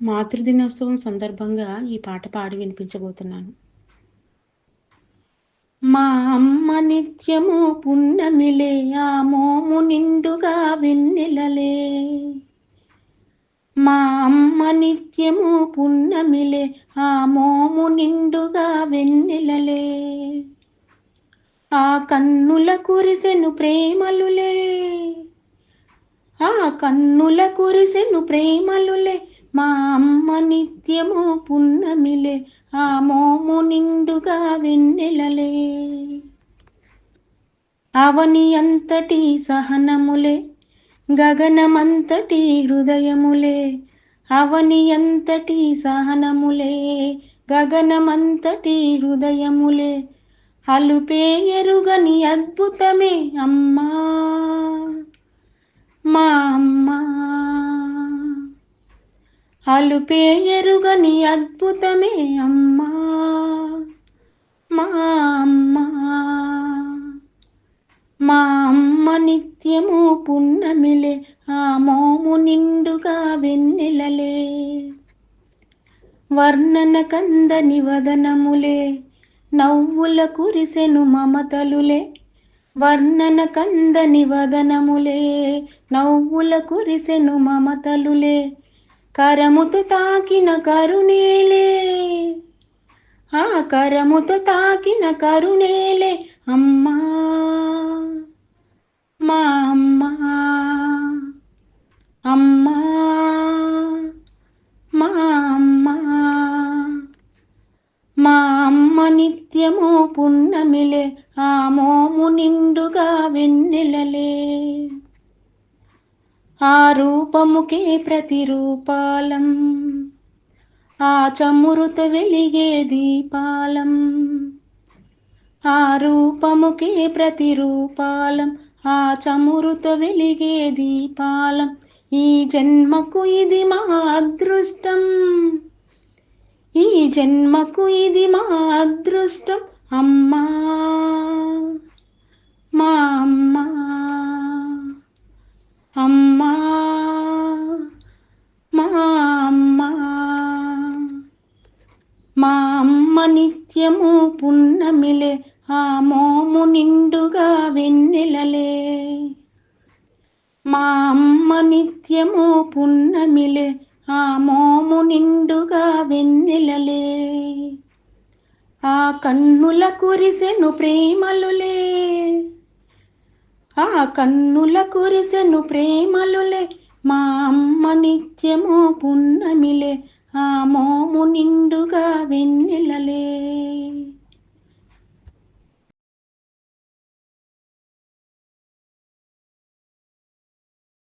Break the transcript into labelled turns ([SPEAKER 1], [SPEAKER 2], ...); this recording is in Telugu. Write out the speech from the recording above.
[SPEAKER 1] మాతృదినోత్సవం సందర్భంగా ఈ పాట పాడి వినిపించబోతున్నాను. మా అమ్మ నిత్యము పున్నమిలే ఆ మోము నిండుగా వెన్నెలలే. మా అమ్మ నిత్యము పున్నమిలే ఆ మోము నిండుగా వెన్నెలలే. ఆ కన్నుల కురిసెను ప్రేమలులే ఆ కన్నుల కురిసెను ప్రేమలులే మా అమ్మ నిత్యము పున్నమిలే ఆ మోము నిండుగా వెన్నెలలే. అవని అంతటి సహనములే గగనమంతటి హృదయములే. అవని అంతటి సహనములే గగనమంతటి హృదయములే. అలుపే ఎరుగని అద్భుతమే అమ్మ అలుపే ఎరుగని అద్భుతమే అమ్మా మా అమ్మ. మా అమ్మ నిత్యము పున్నమిలే ఆ మోము నిండుగా వెన్నెలలే. వర్ణన కందని వదనములే నవ్వుల కురిసెను మమతలులే. వర్ణన కందని వదనములే నవ్వుల కురిసెను మమతలులే. కరముతో తాకిన కరుణేలే. ఆ కరముతో తాకిన కరుణేలే అమ్మా. మా అమ్మా. అమ్మా. మా అమ్మ. మా అమ్మ నిత్యము పున్నమిలే ఆ మోము నిండుగా వెన్నెలలే. ఆ రూపముకే ప్రతిరూపాలం. ఆ చమురుత వెలిగే దీపాలం. ఆ రూపముకే ప్రతిరూపాలం. ఆ చమురుత వెలిగే దీపాలం. ఈ జన్మకు ఇది మా అదృష్టం. ఈ జన్మకు ఇది మా అదృష్టం. అమ్మా మా అమ్మా. నిత్యము పున్నమిలే ఆ మోము నిండుగా వెన్నెలలే. మా అమ్మ నిత్యము పున్నమిలే ఆ మోము నిండుగా వెన్నెలలే. ఆ కన్నుల కురిసెను ప్రేమలులే ఆ కన్నుల కురిసెను ప్రేమలులే మా అమ్మ నిత్యము పున్నమిలే ఆ మోము నిండుగా వెన్నెలలే.